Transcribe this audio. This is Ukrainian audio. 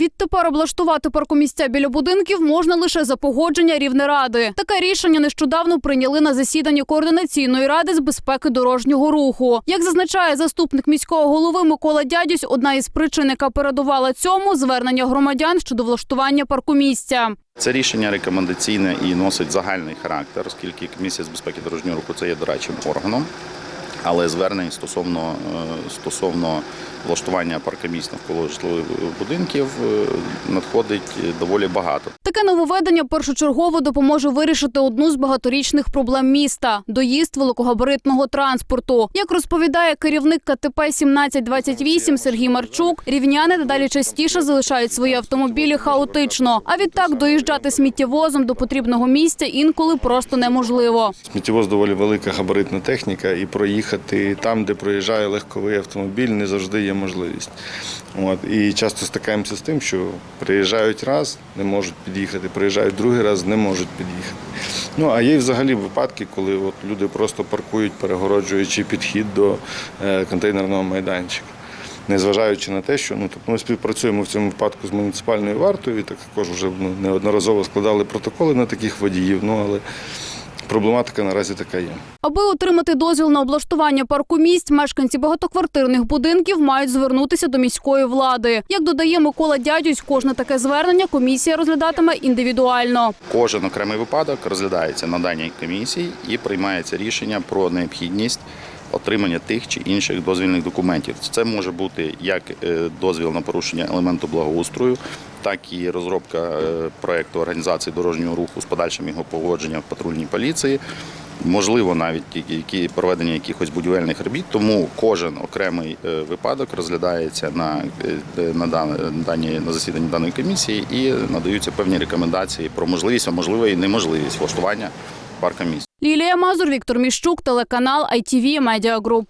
Відтепер облаштувати паркомісця біля будинків можна лише за погодження Рівнеради. Таке рішення нещодавно прийняли на засіданні координаційної ради з безпеки дорожнього руху. Як зазначає заступник міського голови Микола Дядюсь, одна із причин, яка передувала цьому, звернення громадян щодо влаштування паркомісця. Це рішення рекомендаційне і носить загальний характер, оскільки комісія з безпеки дорожнього руху це є дорадчим органом. Але звернень стосовно, е, стосовно влаштування паркомісць навколо житлових будинків е, надходить доволі багато. Таке нововведення першочергово допоможе вирішити одну з багаторічних проблем міста доїзд великогабаритного транспорту. Як розповідає керівник КТП 1728 Сергій Марчук, рівняни дедалі частіше залишають свої автомобілі хаотично. А відтак доїжджати сміттєвозом до потрібного місця інколи просто неможливо. Сміттєвоз доволі велика габаритна техніка, і проїхати там, де проїжджає легковий автомобіль, не завжди є можливість. І часто стикаємося з тим, що приїжджають раз, не можуть під'їхати, приїжджають другий раз, не можуть під'їхати. Ну а є й взагалі випадки, коли от люди просто паркують, перегороджуючи підхід до е, контейнерного майданчика. Незважаючи на те, що ну тобто ми співпрацюємо в цьому випадку з муніципальною вартою, і також вже ну, неодноразово складали протоколи на таких водіїв. Ну але проблематика наразі така є. Аби отримати дозвіл на облаштування парку місць, мешканці багатоквартирних будинків мають звернутися до міської влади. Як додає Микола Дядюсь, кожне таке звернення комісія розглядатиме індивідуально. Кожен окремий випадок розглядається на даній комісії і приймається рішення про необхідність отримання тих чи інших дозвільних документів. Це може бути як е, дозвіл на порушення елементу благоустрою, так і розробка е, проекту організації дорожнього руху з подальшим його погодженням в патрульній поліції. Можливо, навіть які- проведення якихось будівельних робіт, тому кожен окремий е, випадок розглядається на, на, дані, на засіданні даної комісії і надаються певні рекомендації про можливість, а можливо і неможливість влаштування парка місць. Лілія Мазур, Віктор Міщук, телеканал ITV Media Group.